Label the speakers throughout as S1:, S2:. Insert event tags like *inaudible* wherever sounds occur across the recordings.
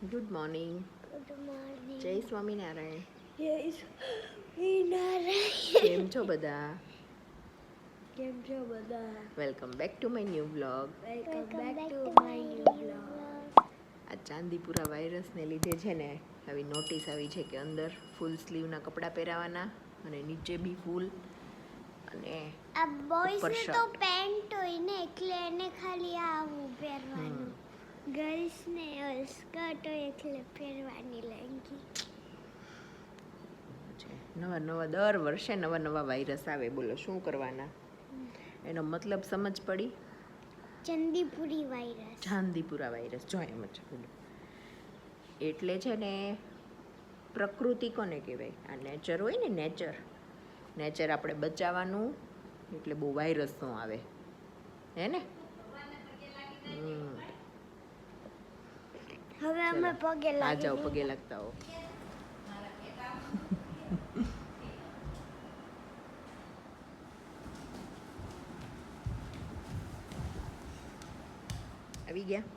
S1: Good morning
S2: good morning
S1: જય સ્વામિનારાયણ.
S2: જય સ્વામિનારાયણ.
S1: કેમ છો બધા?
S2: કેમ છો બધા?
S1: Welcome back to my new blog
S2: welcome back to my new blog
S1: આ ચાંદીપુરા વાયરસને લીધે છે ને આવી નોટિસ આવી છે કે અંદર ફૂલ સ્લીવના કપડાં પહેરાવાના અને નીચે બી ફૂલ અને
S2: આ બોયઝ
S1: ઉપર
S2: ને
S1: shirt.
S2: તો પેન્ટ હોય ને એટલે એને ખાલી આવું પહેરવાનું. ગર્લ્સ સ્કર્ટો એટલે પહેરવાની લેંગી
S1: છે. નવા નવા દર વર્ષે નવા નવા વાયરસ આવે બોલો શું કરવાના? એનો મતલબ સમજ પડી?
S2: ચંદીપુરી વાયરસ
S1: ચાંદીપુરા વાયરસ જો એમ જ બોલો. એટલે છે ને પ્રકૃતિ કોને કહેવાય? આ નેચર હોય ને નેચર નેચર આપણે બચાવવાનું એટલે બહુ વાયરસ ન આવે. હે ને? હમ.
S2: હવે અમે પગે
S1: આ જાઓ પગે લાગતા હો. આવી ગયા?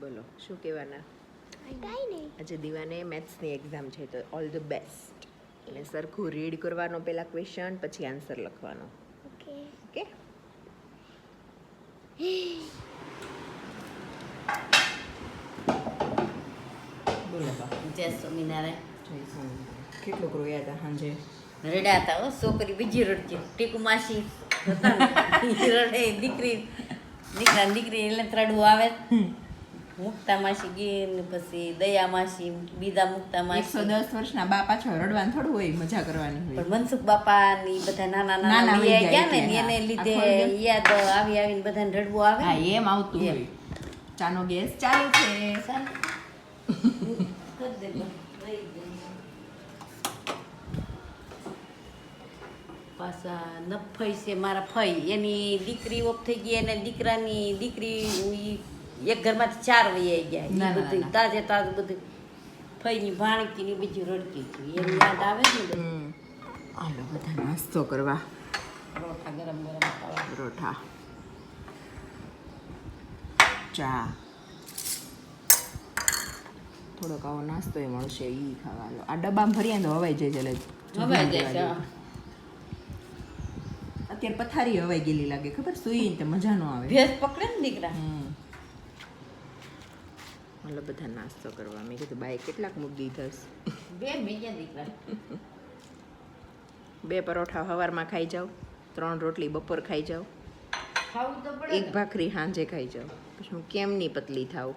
S1: બોલો શું કહેવાના?
S2: કાઈ નહીં.
S1: આજે દીવાને મેથ્સની એક્ઝામ છે તો ઓલ ધ બેસ્ટ એટલે સરખું રીડ કરવાનો પેલા ક્વેશ્ચન પછી આન્સર લખવાનો
S2: ઓકે
S1: ઓકે બોલો બા
S3: જય સ્વામિનારાયણ.
S1: કેટલું રોયા હતા સાંજે?
S3: રડ્યા હતા હો છોકરી બીજી રડતી. ટીકુ માસી રડે દીકરી દીકરા દીકરી એટલે રડવું આવે. મુક્તા માસી ગીર ને પછી દયા માસી બીજા મુક્તા
S1: એકસો દસ વર્ષના બા પાછળ રડવાનું થોડું હોય મજા કરવાની હોય.
S3: પણ મનસુખ બાપા ની બધા નાના
S1: નાના ગયા
S3: ને એને લીધે. યાદ આવી આવીને બધાને રડવું આવે
S1: હા એમ આવતું. હોય. ચાનો ગેસ ચાલુ છે.
S3: ચાલ. કર દે બસ, રહી જાય. પાછા નફઈ છે મારા ફઈ. એની દીકરી ઓફ થઈ ગઈ અને દીકરાની દીકરી એક ઘરમાંથી ચાર વહી ગયા. બધું તાજે તાજ બધું ફઈની ભાણકી ની બીજું રડકી હતી. એમ યાદ આવે ને.
S1: હાલો બધા નાસ્તો કરવા.
S3: પરોઠા ગરમ ગરમ
S1: પરોઠા ચા. થોડોક આવો નાસ્તો એ મળશે એ ખાવાનો. આ ડબ્બામાં ભરીએ તો હવાઈ જાય છે
S3: હવાઈ જાય છે.
S1: અત્યારે પથારી હવાઈ ગયેલી લાગે ખબર? સુઈ ને તે મજા નો આવે.
S3: ભેસ પકડે ને દીકરા?
S1: મતલબ બધા નાસ્તો કરવા. મેં કીધું બાય કેટલાક મૂકી દીધા
S3: બે મેજ્યા દીકરા. *laughs*
S1: બે પરોઠા સવારમાં ખાઈ જાઓ ત્રણ રોટલી બપોર ખાઈ જાઓ
S3: ખાવું તો પડે
S1: એક ભાખરી સાંજે ખાઈ જાઓ. પછી હું કેમ નહીં પતલી થાવ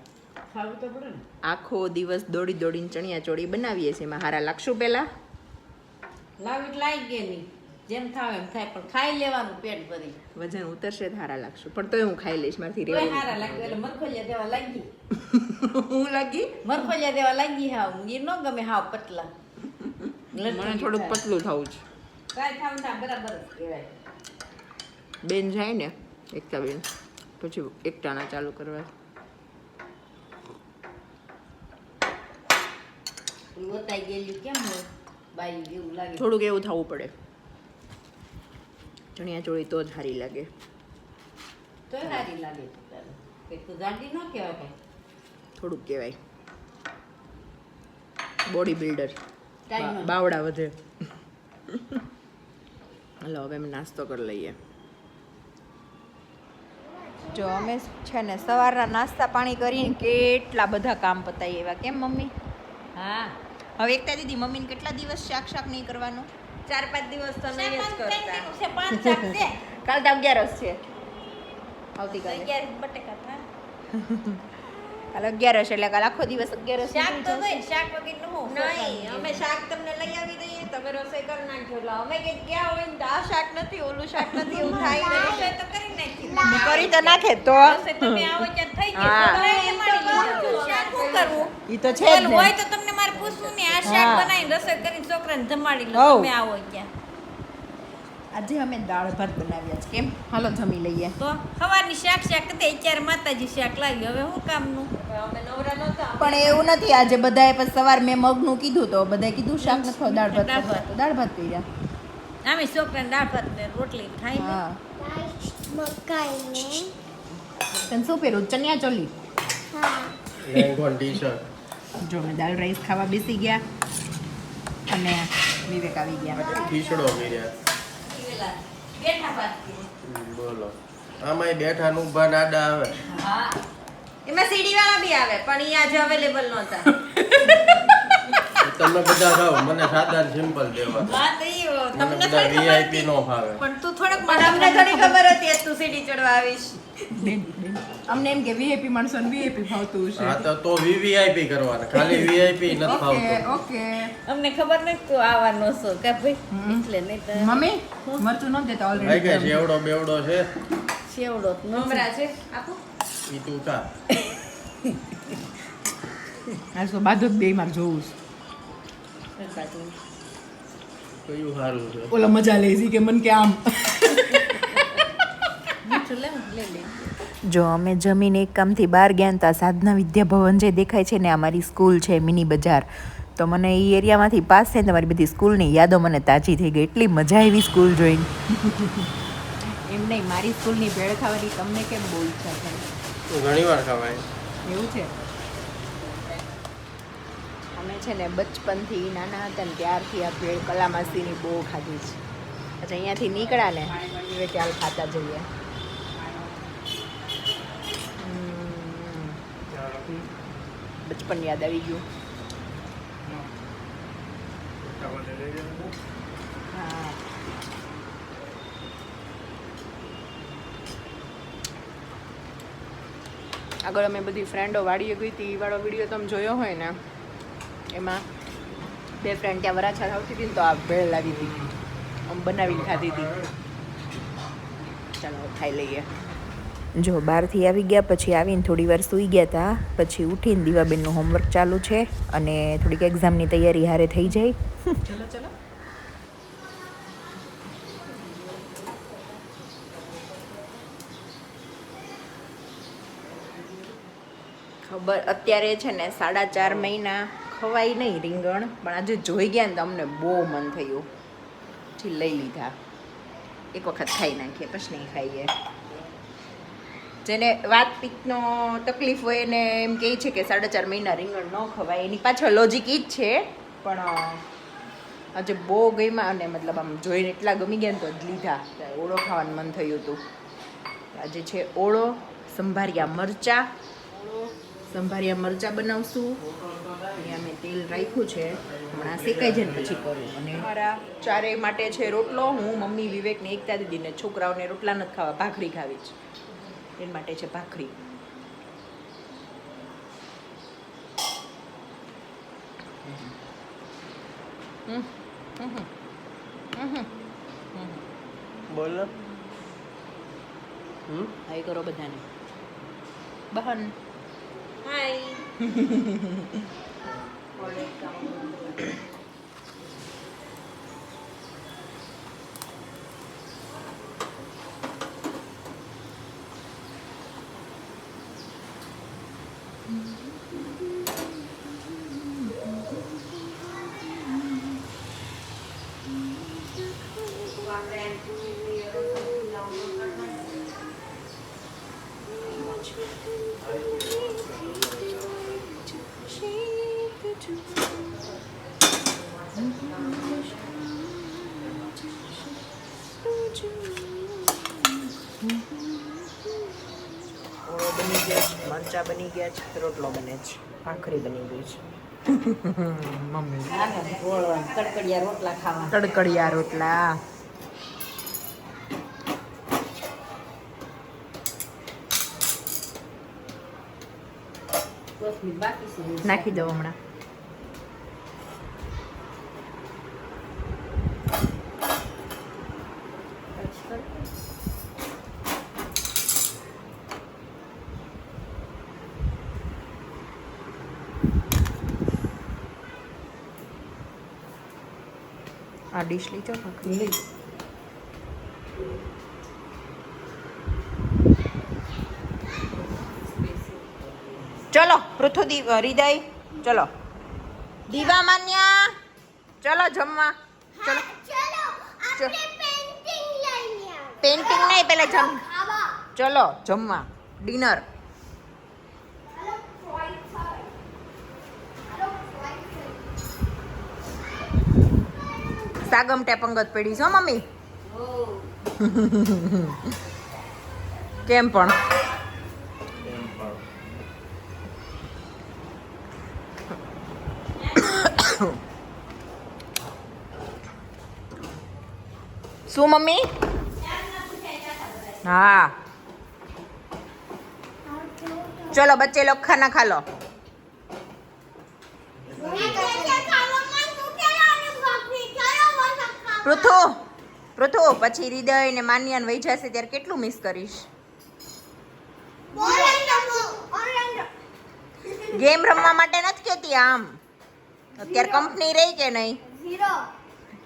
S3: ખાવું તો પડે ને.
S1: આખો દિવસ દોડી દોડીને ચણિયા ચોળી બનાવીએ છીએ. એમાં હારા લાગશું પહેલા
S3: લાવી એટલે લાગી નહીં જેમ થાવ એમ થાય પણ ખાઈ લેવાનું પેટ ભરી.
S1: વજન ઉતરશે હારા લાગશું. પણ તોય હું ખાઈ લઈશ મારથી રેવા
S3: હારા લાગ્યું એટલે મરખોલિયા દેવા લાગી. *laughs*
S1: હું લાગી?
S3: મરખોલિયા દેવા લાગી હાવ. એ ન ગમે હાવ પતલા.
S1: મને થોડુંક પતલું થવું છે.
S3: કાંઈ થાવ થાય બરાબર કહેવાય.
S1: બેન જાય ને એકતા બેન. પછી એકટાના ચાલુ કરવા.
S3: પેલું ઓતાઈ ગયેલું કેમ હોય? બાઈ એવું લાગે.
S1: થોડુંક એવું થવું પડે. ચણિયા ચોળી તો જ સારી લાગે.
S3: તો સારી લાગે જાડી ન કહેવાય
S1: થોડુંક કહેવાય. બોડી બિલ્ડર બાવડા વધે. હલો હવે અમે નાસ્તો કરી લઈએ. જો અમે છે ને સવારના નાસ્તા પાણી કરીને કેટલા બધા કામ પતાવી એવા. કેમ મમ્મી?
S3: હા.
S1: હવે એકતા દીદી મમ્મીને કેટલા દિવસ શાક શાક નહીં કરવાનું? ચાર પાંચ દિવસ તો નહીં જ કરતા.
S3: પાંચ શાક છે. *laughs*
S1: કાલ તો અગિયારસ છે. આવતીકાલે
S3: અગિયાર બટેકા *laughs*
S1: કાલે અગિયારસ એટલે કાલ આખો દિવસ અગિયારસ
S3: શાક તો શાક વગરનું
S1: નહીં અમે શાક તમને તમે રસોઈ કરી નાખજો એટલે અમે કે ગયા હોય ને આ શાક નથી ઓલું શાક નથી એવું થાય
S3: રસોઈ
S1: નહીં
S3: તો કરી નાખી.
S1: કરી તો નાખે તો.
S3: તમે આવો ત્યાં થઈ ગયું કરવું?
S1: એ તો છે ને.
S3: હોય તો તમને મારે પૂછવું ને આ શાક બનાવીને રસોઈ કરીને છોકરાને જમાડી લો તમે આવો ત્યાં.
S1: આજે અમે દાળ ભાત બનાવ્યા છે. કેમ? હાલો જમી લઈએ.
S3: તો સવારની શાક શાક તે અત્યારે માતાજી શાક લાવી. હવે શું કામનું? અમે નવરા નહોતા.
S1: પણ એવું નથી આજે બધાએ પછી સવાર મેં મગનું કીધું તો બધાએ કીધું શાક નથી ખાવું, દાળ ભાત
S3: દાળ. ભાત.
S1: દાળ
S3: આમે છોકરાને દાળ ભાત ને રોટલી ખાઈ લે.
S1: હા.
S2: મકાઈને.
S1: તને શું પહેરું ચણિયા ચોલી?
S2: હા
S4: લેંગો ટી શર્ટ
S1: જો મેં દાળ રાઈસ ખાવા બેસી ગયા અને વિવેક આવી ગયા.
S4: ખીચડો કર્યા
S3: પેલા બેઠા ભાત
S4: બોલો. આમાં બેઠા નું ઊભા નાડા આવે.
S3: હા. એમાં સીડી વાળા બી આવે પણ એ આજે અવેલેબલ નહોતા.
S4: તો તમે બધા ખાઓ મને સાદા સિમ્પલ દેવા.
S3: વાત ઈ તમને
S4: બધા વીઆઈપી નો ફાવે
S1: પણ તું થોડક
S3: મને ખબર હતી તું સીડી ચડવા આવીશ.
S1: અમને એમ કે વીઆઈપી માણસો ને વીઆઈપી ભાવતું
S4: હા તો તો વીવીઆઈપી કરવાના. ખાલી વીઆઈપી નથી *laughs*
S1: ઓકે ઓકે
S3: અમને ખબર નથી તું આવવાનો છો કે ભાઈ? એટલે નહીં તો
S1: મમ્મી મરચું ન દેતા
S4: ભાઈ કે
S1: ઓલરેડી
S4: જેવડો બેવડો છે?
S3: સેવડો
S1: નમરા છે આપો.
S4: ઈ તું કા
S1: આ *laughs* તો બાજુ બે માર જોવું છું.
S4: કયું સારું છે.
S1: ઓલા મજા લેજી કે મન કે આમ. *laughs*
S5: જો અમે જમીને એક કામથી બહાર ગયા હતા તો આ સાધના વિદ્યા ભવન જે દેખાય છે ને અમારી સ્કૂલ છે મિની બજાર. તો મને એ એરિયામાંથી પાસ થઈને તમારી બધી સ્કૂલની યાદો મને તાજી થઈ ગઈ. એટલી મજા આવી સ્કૂલ જોઈને.
S1: એમ નહીં મારી સ્કૂલની ભેળ ખાવાની તમને કેમ બહુ ઈચ્છા થાય
S4: ઘણી વાર ખવાય.
S1: એવું છે? અમે છે ને બચપનથી નાના હતા ને ત્યારથી આ ભેળ કલામાસીની બહુ ખાધી છે. પછી અહીંયાથી નીકળ્યા ને હવે ત્યાં ખાતા જઈએ હમ. બચપન યાદ આવી ગયું. હા. આગળ અમે બધી ફ્રેન્ડો વાડીએ ગઈ હતી. વાળો વીડિયો તમે જોયો હોય ને, એમાં બે ફ્રેન્ડ ત્યાં વરાછા આવતી હતી ને તો આ ભેળ લાવી હતી. આમ બનાવીને ખાધી હતી. ચાલો, ખાઈ લઈએ.
S5: જો બહારથી આવી ગયા, પછી આવીને થોડી વાર સૂઈ ગયા હતા પછી ઉઠીને દીવાબેનનું હોમવર્ક ચાલુ છે અને થોડીક એક્ઝામની તૈયારી હારે થઈ જાય.
S1: ચલો ખબર અત્યારે છે ને સાડા ચાર મહિના ખવાય નહીં રીંગણ, પણ આજે જોઈ ગયા ને તો અમને બહુ મન થયું. પછી લઈ લીધા. એક વખત ખાઈ નાખીએ, પછી નહીં ખાઈએ. જેને વાત પિત્તનો તકલીફ હોય એને એમ કહે છે કે સાડા ચાર મહિના રીંગણ ન ખવાય. એની પાછળ લોજિક એ જ છે, પણ આજે બહુ ગમ્યા અને મતલબ આમ જોઈને એટલા ગમી ગયા ને તો જ લીધા. ઓળો ખાવાનું મન થયું હતું. આજે છે ઓળો, સંભારિયા મરચા. સંભારિયા મરચા બનાવશું. અહીંયા મેં તેલ રાખ્યું છે. હમણાં શેકાઈ જાય પછી કરું. અને મારા ચારે માટે છે રોટલો. હું, મમ્મી, વિવેકને એકતા દીદીને છોકરાઓને રોટલા નથી ખાવા. ભાખરી ખાવી છે. એના માટે છે ભાખરી. હમ, હમ, હમ, હમ, હમ.
S4: બોલ.
S1: હાય કરો બધાને. બહન.
S3: હાય *laughs*
S1: ઓળો બની ગયો છે મરચા બની ગયા છે રોટલો બને છે ભાખરી બની ગઈ છે. *laughs* મમ્મી.
S3: કડકડિયા રોટલા ખાવા
S1: કડકડિયા રોટલા. નાખી દો હમણાં. આ લઈ જાઓ ભાખરી ચલો પૃથ્વી હૃદય. ચલો. દીવા માન્યા. ચલો જમવા. ચલો.
S2: પેન્ટિંગ
S1: નહીં પેલા જમ. ચલો જમવા. ડિનર સાગમ ટેપંગત પડી છો મમ્મી. કેમ પણ? શું, મમ્મી? હા. ચલો, બચ્ચે લોગ ખાના ખા લો પૃથુ પૃથુ પછી હૃદય ને માન્યાન વહી જશે ત્યારે કેટલું મિસ કરીશ? ગેમ રમવા માટે નથી કેતી આમ. અત્યારે કંપની રહી કે નહીં?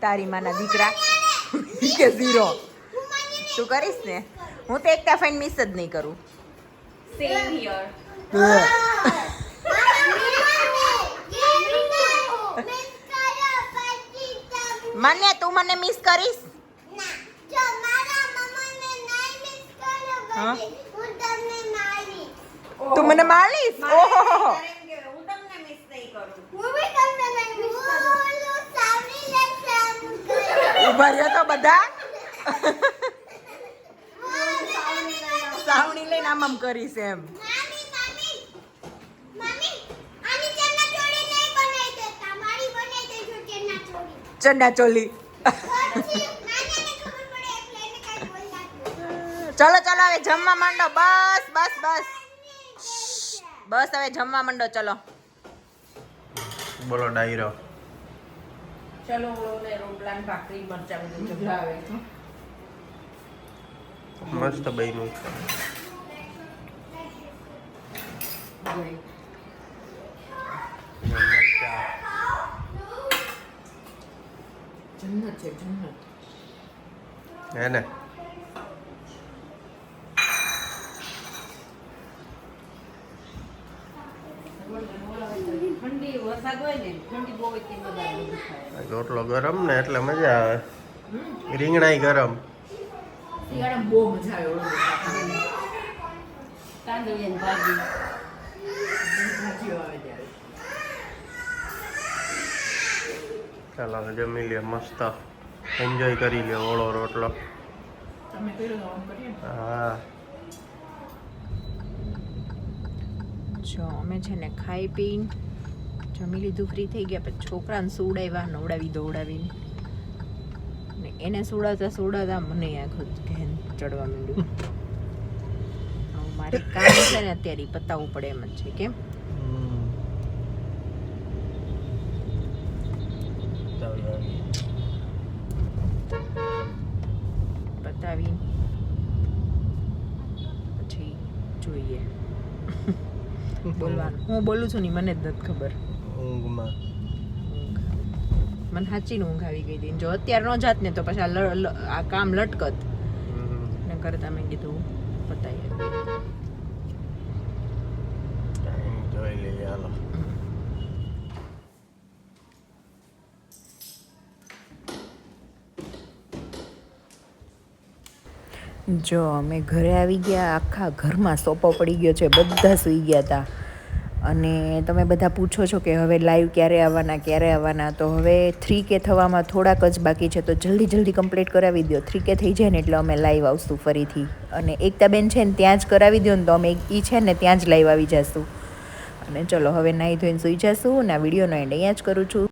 S1: તારી માના દીકરા. કે ઝીરો તું કરીશ ને? હું તો એકતા ફાઈન મિસ જ નહીં કરું. માન્યા તું મને મિસ કરીશ? હા? તું મને મારીશ? ઓહો
S3: હું તમને મિસ નહીં કરું.
S1: ઊભા રહ્યો તો બધા? સાવણી લઈને આમ આમ કરીશ એમ. ચંડા ચોલી. ચલો ચલો હવે જમવા માંડો. બસ બસ બસ. બસ હવે જમવા માંડો ચલો.
S4: બોલો ડાયરો.
S3: ચલો રોટલા ને ભાખરી મરચા બધું જમવાવે
S4: મસ્ત બન્યું.
S1: જન્નત છે જન્નત
S4: હે ને
S3: ઠંડી વરસાદ હોય ને ઠંડી બહુ હોય તે બધા બધું ખાય
S4: રોટલો ગરમ ને એટલે મજા આવે રીંગણાય ગરમ
S1: શિયાળામાં બહુ મજા આવે ઓળો
S3: કાંદળીયાની ભાજી
S1: ભાજીઓ આવે ત્યારે
S4: ચાલો હવે જમી લે મસ્ત એન્જોય કરી લે ઓળો રોટલો. હા.
S1: જો અમે છે ને ખાઈ પીને જમી લીધું ફ્રી થઈ ગયા પછી છોકરાને સુવડાવ્યા નવડાવી દોડાવીને ને એને સુડાવતા સુડાવતા મને આખું ઘેન ચડવા માંડ્યું. *laughs* મારે કામ છે ને અત્યારે પતાવવું પડે એમ જ છે કેમ
S4: હમ. ચાલો, આવી.
S1: પતાવી પછી જોઈએ. બોલવાનું. હું બોલું છું ને મને જ નથી ખબર.
S4: ઊંઘમાં.
S1: મને સાચીને ઊંઘ આવી ગઈ હતી. જો અત્યારે ન જાત ને તો પછી આ આ કામ લટકત. ને કરતા મેં કીધું પતાવી
S4: જોઈ લઈએ હાલો.
S5: જો અમે ઘરે આવી ગયા, આખા ઘરમાં સોપો પડી ગયો છે, બધા સૂઈ ગયા હતા અને તમે બધા પૂછો છો કે હવે લાઈવ ક્યારે આવવાના ક્યારે આવવાના? તો હવે થ્રી કે થવામાં થોડાક જ બાકી છે, તો જલ્દી જલ્દી કમ્પ્લીટ કરાવી દો થ્રી કે થઈ જાય ને એટલે અમે લાઈવ આવશું ફરીથી. અને એકતાબેન છે ને ત્યાં જ કરાવી દો ને તો અમે એ છે ને ત્યાં જ લાઈવ આવી જશું. અને ચલો, હવે નાહી ધોઈને સૂઈ જશું અને આ વિડીયોનો એન્ડ અહીંયા જ કરું છું.